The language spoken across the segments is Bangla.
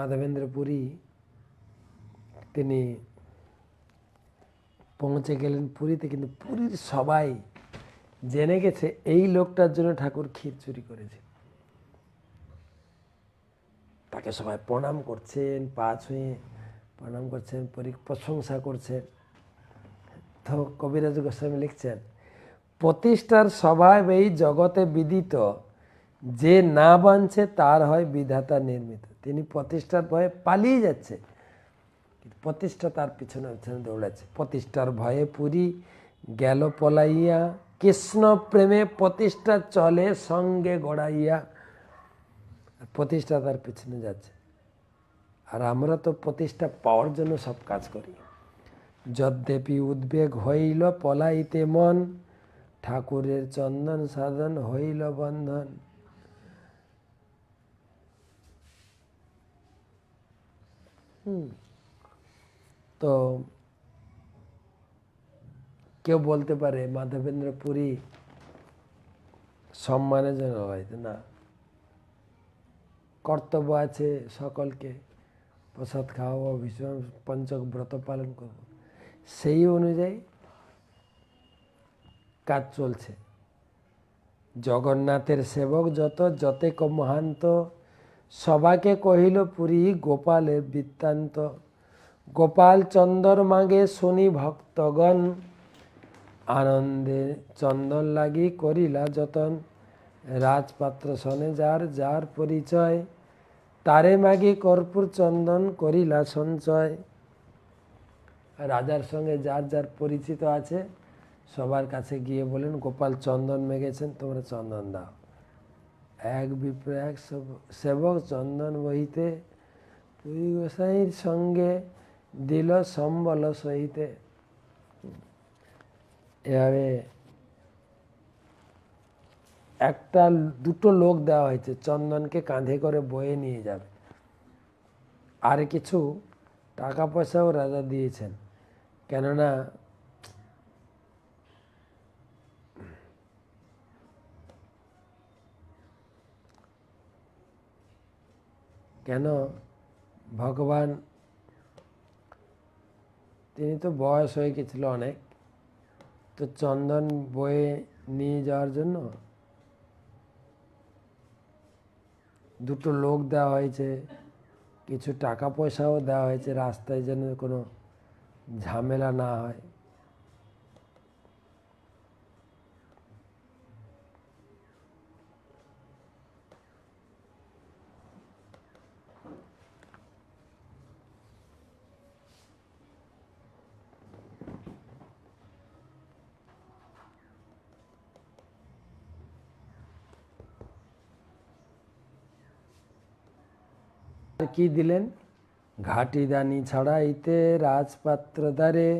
মাধবেন্দ্র পুরী তিনি পৌঁছে গেলেন পুরীতে, কিন্তু পুরীর সবাই জেনে গেছে এই লোকটার জন্য ঠাকুর ক্ষীর চুরি করেছে। তাকে সবাই প্রণাম করছেন, পা ছুঁয়ে প্রণাম করছেন, পরি, প্রশংসা করছেন। তো কবিরাজ গোস্বামী লিখছেন, প্রতিষ্ঠার স্বভাব এই জগতে বিদিত, যে না বানছে তার হয় বিধাতা নির্মিত। তিনি প্রতিষ্ঠার ভয়ে পালিয়ে যাচ্ছে। কিন্তু প্রতিষ্ঠা তার পিছনে পিছনে দৌড়াচ্ছে। প্রতিষ্ঠার ভয়ে পুরী গেল পলাইয়া, কৃষ্ণ প্রেমে প্রতিষ্ঠা চলে সঙ্গে গড়াইয়া। আর প্রতিষ্ঠা তার পিছনে যাচ্ছে। আর আমরা তো প্রতিষ্ঠা পাওয়ার জন্য সব কাজ করি। যদ্যপি উদ্বেগ হইল পলাইতে মন, ঠাকুরের চন্দন সাধন হইল বন্ধন। হুম। তো কেউ বলতে পারে, মাধবেন্দ্র পুরী সম্মানের জন্য হয়তো না? কর্তব্য আছে সকলকে, প্রসাদ খাওয়াবো ভীষণ পঞ্চক ব্রত পালন করব। সেই অনুযায়ী কাজ চলছে। জগন্নাথের সেবক যত যতেক মহান্ত সবাকে কহিল, পুরী গোপালের বৃত্তান্ত। গোপাল চন্দর মাগে শুনি ভক্তগণ। আনন্দে চন্দন লাগি করিলা যতন। রাজপাত্র শনে যার যার পরিচয়। তারে মাগি কর্পূর চন্দন করিলা সঞ্চয়। রাজার সঙ্গে যার যার পরিচিত আছে, সবার কাছে গিয়ে বলেন, গোপাল চন্দন মেগেছেন, তোমরা চন্দন দাও। এক সেব- সেবক চন্দন বহিতে পুরী গোসাইয়ের সঙ্গে দিল সম্বল সহিতে। এভাবে একটা দুটো লোক দেওয়া হয়েছে, চন্দনকে কাঁধে করে বয়ে নিয়ে যাবে। আর কিছু টাকা পয়সাও রাজা দিয়েছেন। কেননা কেন ভগবান, তিনি তো বয়স হয়ে গেছিল অনেক, তো চন্দন বয়ে নিয়ে যাওয়ার জন্য দুটো লোক দেওয়া হয়েছে, কিছু টাকা পয়সাও দেওয়া হয়েছে, রাস্তায় যেন কোনো ঝামেলা না হয়। কি দিলেন? ঘাটি দানি ছড়াইতে রাজপাত্র দ্বারে।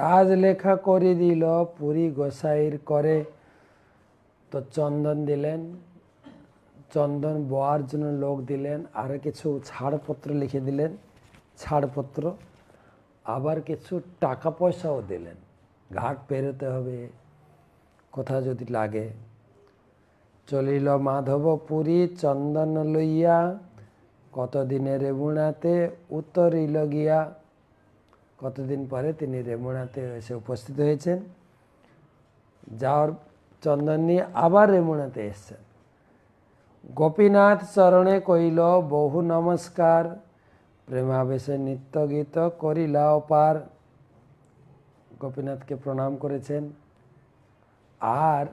রাজলেখা করে দিল পুরী গোসাইর করে। তো চন্দন দিলেন, চন্দন বোয়ার জন্য লোক দিলেন, আর কিছু ছাড়পত্র লিখে দিলেন, ছাড়পত্র, আবার কিছু টাকা পয়সাও দিলেন। ঘাট পেরোতে হবে কোথাও যদি লাগে। চলিল মাধব পুরী চন্দন লইয়া, কতদিনে রেমুনাতে উত্তরিল গিয়া। কতদিন পরে তিনি রেমুনাতে এসে উপস্থিত হয়েছেন। যাওয়ার চন্দন নিয়ে আবার রেমুনাতে এসছেন গোপীনাথ চরণে কইল বহু নমস্কার। প্রেমাবেশে নিত্য গীত করিলা অপার। গোপীনাথকে প্রণাম করেছেন। আর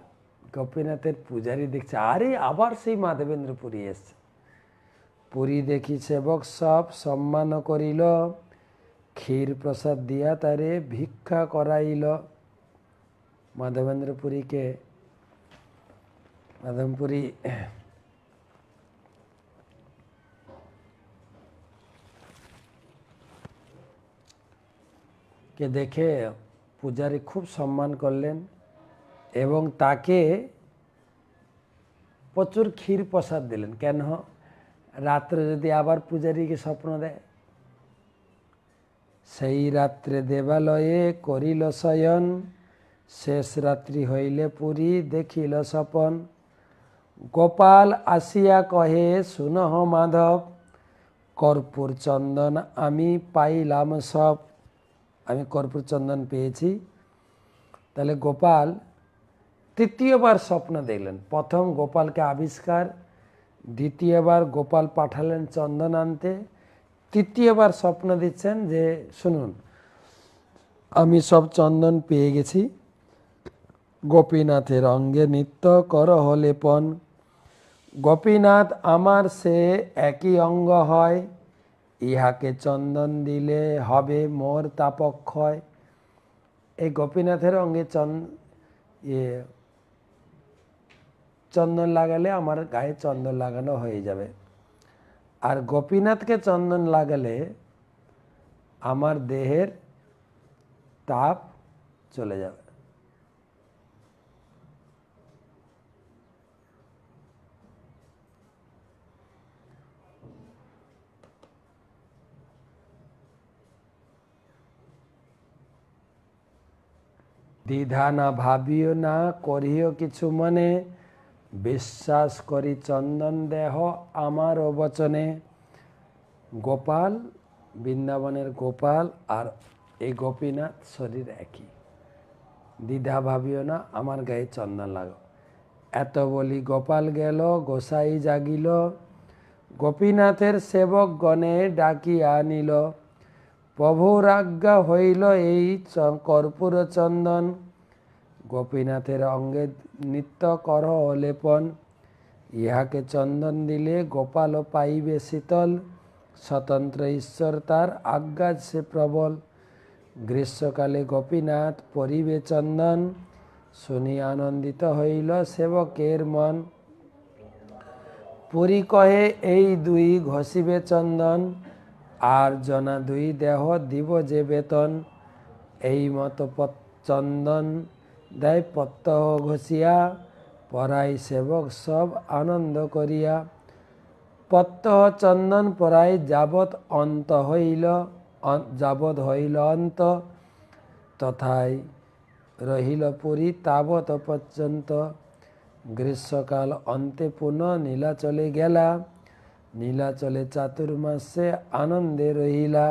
গোপীনাথের পূজারি দেখছে, আরে, আবার সেই মাধবেন্দ্র পুরী এসছে। পুরী দেখি সেবক সব সম্মান করিল। ক্ষীর প্রসাদ দিয়া তারে ভিক্ষা করাইল। মাধবেন্দ্র পুরীকে মাধবপুরী কে দেখে পূজারী খুব সম্মান করলেন এবং তাকে প্রচুর ক্ষীর প্রসাদ দিলেন কেন রাত্রে যদি আবার পূজারীকে স্বপ্ন দেয় সেই রাত্রে দেবালয়ে করিল শয়ন শেষ রাত্রি হইলে পুরী দেখিল স্বপন গোপাল আসিয়া কহে শুনহ মাধব, কর্পূর চন্দন আমি পাইলাম সব। আমি কর্পূর চন্দন পেয়েছি। তাহলে গোপাল তৃতীয়বার স্বপ্ন দেখলেন। প্রথম গোপালকে আবিষ্কার, দ্বিতীয়বার গোপাল পাঠালেন চন্দন আনতে। তৃতীয়বার স্বপ্ন দিচ্ছেন যে, শুনুন, আমি সব চন্দন পেয়ে গেছি। গোপীনাথের অঙ্গে নৃত্য কর হলেপন গোপীনাথ আমার সে একই অঙ্গ হয়, ইহাকে চন্দন দিলে হবে মোর তাপক্ষয়। এই গোপীনাথের অঙ্গে চন ইয়ে চন্দন লাগালে আমার গায়ে চন্দন লাগানো হয়ে যাবে। আর গোপীনাথকে চন্দন লাগালে আমার দেহের তাপ চলে যাবে। দ্বিধা না ভাবিও না, করিও কিছু মনে। বিশ্বাস করি চন্দন দেহ আমার বচনে গোপাল, বৃন্দাবনের গোপাল আর এই গোপীনাথ শরীর একই। দ্বিধা ভাবিও না, আমার গায়ে চন্দন লাগাও এত বলি গোপাল গেল, গোসাই জাগিল। গোপীনাথের সেবক গণে ডাকিয়া আনিল। প্রভুর আজ্ঞা হইল এই কর্পূর চন্দন গোপীনাথের অঙ্গে নিত্য কর লেপন। ইহাকে চন্দন দিলে গোপাল পাইবে শীতল। স্বতন্ত্র ঈশ্বর তার আজ্ঞা সে প্রবল। গ্রীষ্মকালে গোপীনাথ পরিবে চন্দন। শুনি আনন্দিত হইল সেবকের মন। পুরী কহে, এই দুই ঘষিবে চন্দন। আর জনা দুই দেহ দিব যে বেতন। এই মতো চন্দন দেয় প্রত্যহ ঘষিয়া, পরাই সেবক সব আনন্দ করিয়া। প্রত্যহ চন্দন পরাই যাবৎ অন্ত হইল যাবৎ হইল অন্ত। তথায় রহিল পুরী তাবৎ পর্যন্ত। গ্রীষ্মকাল অন্তে পুনঃ নীলাচলে গেলা। নীলাচলে চাতুর্মাসে আনন্দে রহিলা।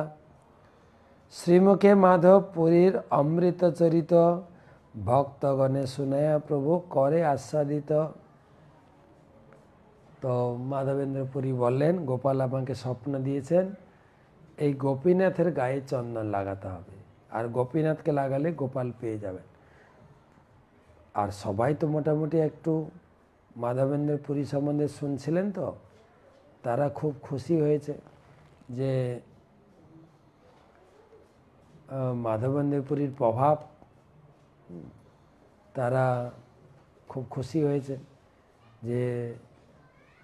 শ্রীমুখে মাধব পুরীর অমৃত চরিত। ভক্তগণে শুনায়া প্রভু করে আস্বাদিত। তো মাধবেন্দ্র পুরী বললেন, গোপাল আমাকে স্বপ্ন দিয়েছেন, এই গোপীনাথের গায়ে চন্দন লাগাতে হবে। আর গোপীনাথকে লাগালে গোপাল পেয়ে যাবেন। আর সবাই তো মোটামুটি একটু মাধবেন্দ্র পুরী সম্বন্ধে শুনছিলেন তো? তারা খুব খুশি হয়েছে যে আহ, মাধবেন্দ্র পুরীর প্রভাব তারা খুব খুশি হয়েছে যে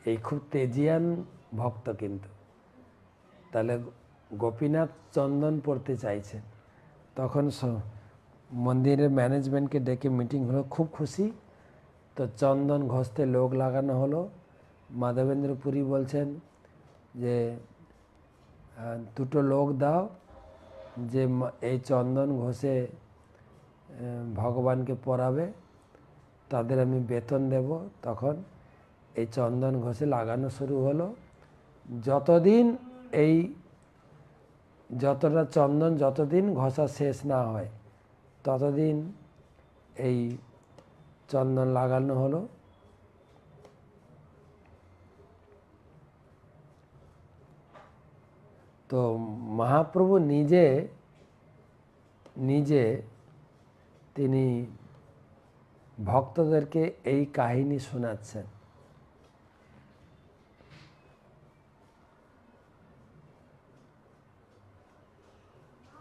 এই খুব তেজিয়ান ভক্ত কিন্তু। তাহলে গোপীনাথ চন্দন পড়তে চাইছেন তখন মন্দিরের ম্যানেজমেন্টকে ডেকে মিটিং হলো খুব খুশি। তো চন্দন ঘষতে লোক লাগানো হলো। মাধবেন্দ্র পুরী বলছেন যে দুটো লোক দাও, যে এই চন্দন ঘষে ভগবানকে পরাবে, তাদের আমি বেতন দেব। তখন এই চন্দন ঘষে লাগানো শুরু হলো। যতদিন এই, যতটা চন্দন যতদিন ঘষা শেষ না হয়, ততদিন এই চন্দন লাগানো হলো। তো মহাপ্রভু নিজে নিজে তিনি ভক্তদেরকে এই কাহিনী শোনাচ্ছেন।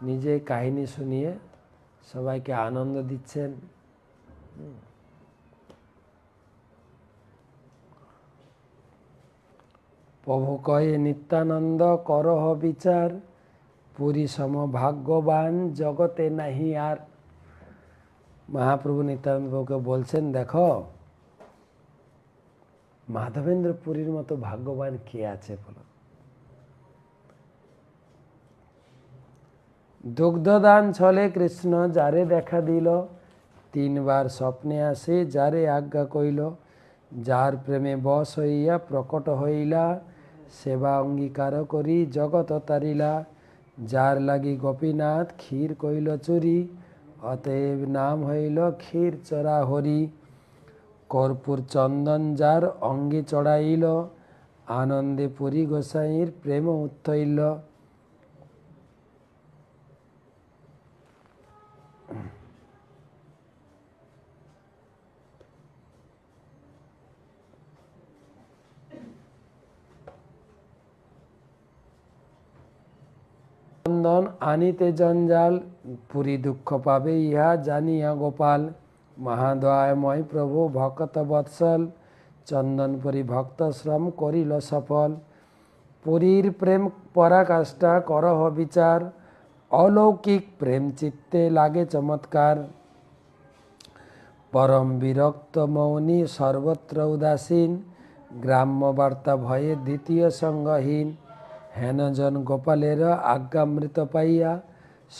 নিজে কাহিনী শুনিয়ে সবাইকে আনন্দ দিচ্ছেন। প্রভু কয়ে নিত্যানন্দ, করহ বিচার, পুরী সম ভাগ্যবান জগতে নাহি আর। মহাপ্রভু নিত্যানন্দ প্রভুকে বলছেন, দেখো, মাধবেন্দ্র পুরীর মতো ভাগ্যবান কে আছে বলো? দুগ্ধদান ছলে কৃষ্ণ, যারে দেখা দিল, তিনবার স্বপ্নে আসে, যারে আজ্ঞা কইল, যার প্রেমে বশ হইয়া প্রকট হইলা সেবা অঙ্গীকার করি, জগত তারিলা। যার লাগি গোপীনাথ ক্ষীর কইল চুরি, অতএব নাম হইল ক্ষীর চড়া হরি। কর্পূর চন্দন যার অঙ্গি চড়াইল, আনন্দে পুরী গোসাইর প্রেম উত্থইল। চন্দন আনিতে জঞ্জাল, পুরী দুঃখ পাবে ইহা জানিয়া গোপাল। মহাদয়াময় প্রভু ভক্ত বৎসল চন্দন পুরী ভক্ত শ্রম করিল সফল। পুরীর প্রেম পরাকাষ্ঠা করহ বিচার, অলৌকিক প্রেম চিত্তে লাগে চমৎকার। পরম বিরক্ত মৌনী সর্বত্র উদাসীন, গ্রাম্য বার্তা ভয়ে দ্বিতীয় সঙ্গহীন। হেনজন গোপালের আজ্ঞামৃত পাইয়া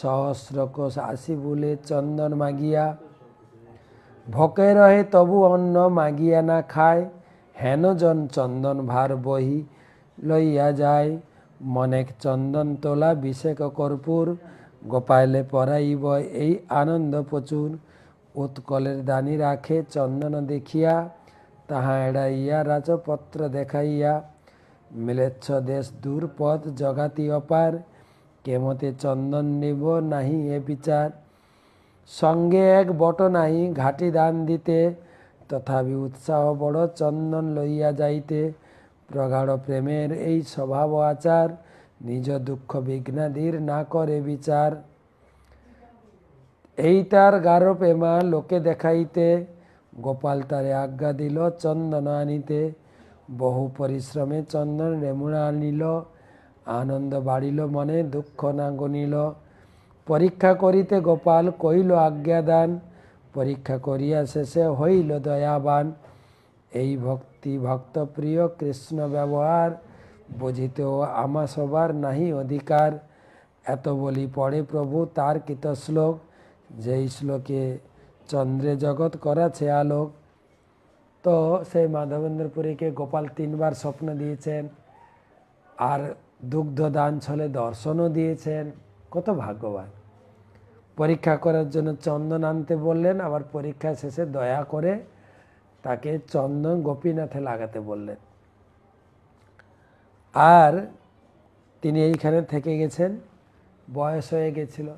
সহস্র কোষ আসি বলে চন্দন মাগিয়া। ভকে রহে তবু অন্ন মাগিয়া না খায়, হেনজন চন্দন ভার বহি লইয়া যায়। মনেক চন্দন তোলা বিশেক কর্পূর, গোপালে পরাইব এই আনন্দ প্রচুর। উৎকলের দানি রাখে চন্দন দেখিয়া, তাহা এড়াইয়া রাজপত্র দেখাইয়া। মিলেচ্ছ দেশ দূর পথ জগাতি অপার, কেমতে চন্দন নিব নাহি এ বিচার। সঙ্গে এক বট নাহি, ঘাটি দান দিতে, তথাপি উৎসাহ বড় চন্দন লইয়া যাইতে। প্রগাঢ় প্রেমের এই স্বভাব আচার, নিজ দুঃখ বিঘ্নাদির না করে বিচার। এই তার গাঢ় প্রেমা লোকে দেখাইতে, গোপাল তারে আজ্ঞা দিল চন্দন আনিতে। বহু পরিশ্রমে চন্দন রেমুনা আনিল, আনন্দ বাড়িল মনে, দুঃখ না গনিল। পরীক্ষা করিতে গোপাল কইল আজ্ঞাদান পরীক্ষা করিয়া শেষে হইল দয়াবান। এই ভক্তি ভক্তপ্রিয় কৃষ্ণ ব্যবহার, বুঝিতেও আমা সবার নাহি অধিকার। এত বলি পড়ে প্রভু তার কৃত শ্লোক যেই শ্লোকে চন্দ্রে জগৎ করাছে আলোক তো সেই মাধবেন্দ্রপুরীকে গোপাল তিনবার স্বপ্ন দিয়েছেন, আর দুগ্ধ দান ছলে দর্শনও দিয়েছেন। কত ভাগ্যবান। পরীক্ষা করার জন্য চন্দন আনতে বললেন, আবার পরীক্ষা শেষে দয়া করে তাকে চন্দন গোপীনাথে লাগাতে বললেন। আর তিনি এইখানে থেকে গেছেন, বয়স হয়ে গেছিল।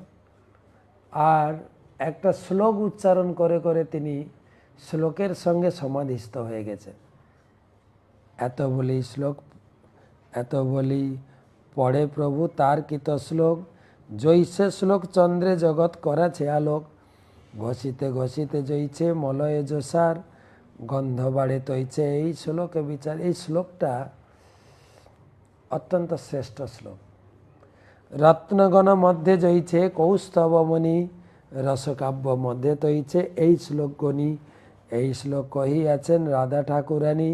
আর একটা শ্লোক উচ্চারণ করে করে তিনি শ্লোকের সঙ্গে সমাধিস্থ হয়ে গেছে। এত বলি শ্লোক, এত বলি পড়ে প্রভু তার কৃত শ্লোক, জৈসে শ্লোক চন্দ্রে জগৎ করাছে আলোক, ঘষিতে ঘষিতে জইছে মলয়ে জোসার গন্ধ বাড়ে তৈছে এই শ্লোকে বিচার। এই শ্লোকটা অত্যন্ত শ্রেষ্ঠ শ্লোক। রত্নগণ মধ্যে জইছে কৌস্তবমণি, রসকাব্য মধ্যে তৈছে এই শ্লোকগণী এই শ্লোক কহিয়াছেন রাধা ঠাকুরানী,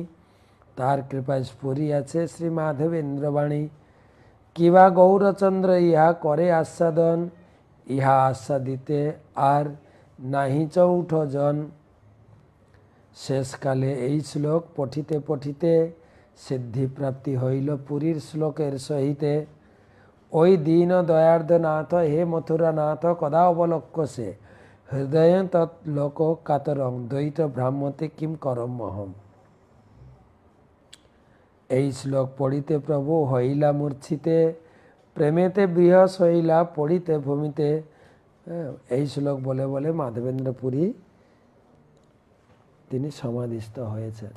তার কৃপায় আছে শ্রী মাধবেন্দ্রবাণী। কিবা গৌরচন্দ্র ইহা করে আস্বাদন, ইহা আস্বাদিতে আর নাহি চৌঠ জন শেষকালে এই শ্লোক পঠিতে পঠিতে সিদ্ধিপ্রাপ্তি হইল পুরীর শ্লোকের সহিতে। ওই দীন দয়ার্ধ নাথ হে মথুরা নাথ কদা অবলক্ষ সে? হৃদয় তৎলোক কাতরং দ্বৈত ব্রাহ্মতে কিম করম মহম। এই শ্লোক পড়িতে প্রভু হইলা মূর্ছিতে প্রেমেতে বৃহস হইলা পড়িতে ভূমিতে হ্যাঁ, এই শ্লোক বলে বলে মাধবেন্দ্র পুরী তিনি সমাধিস্থ হয়েছেন।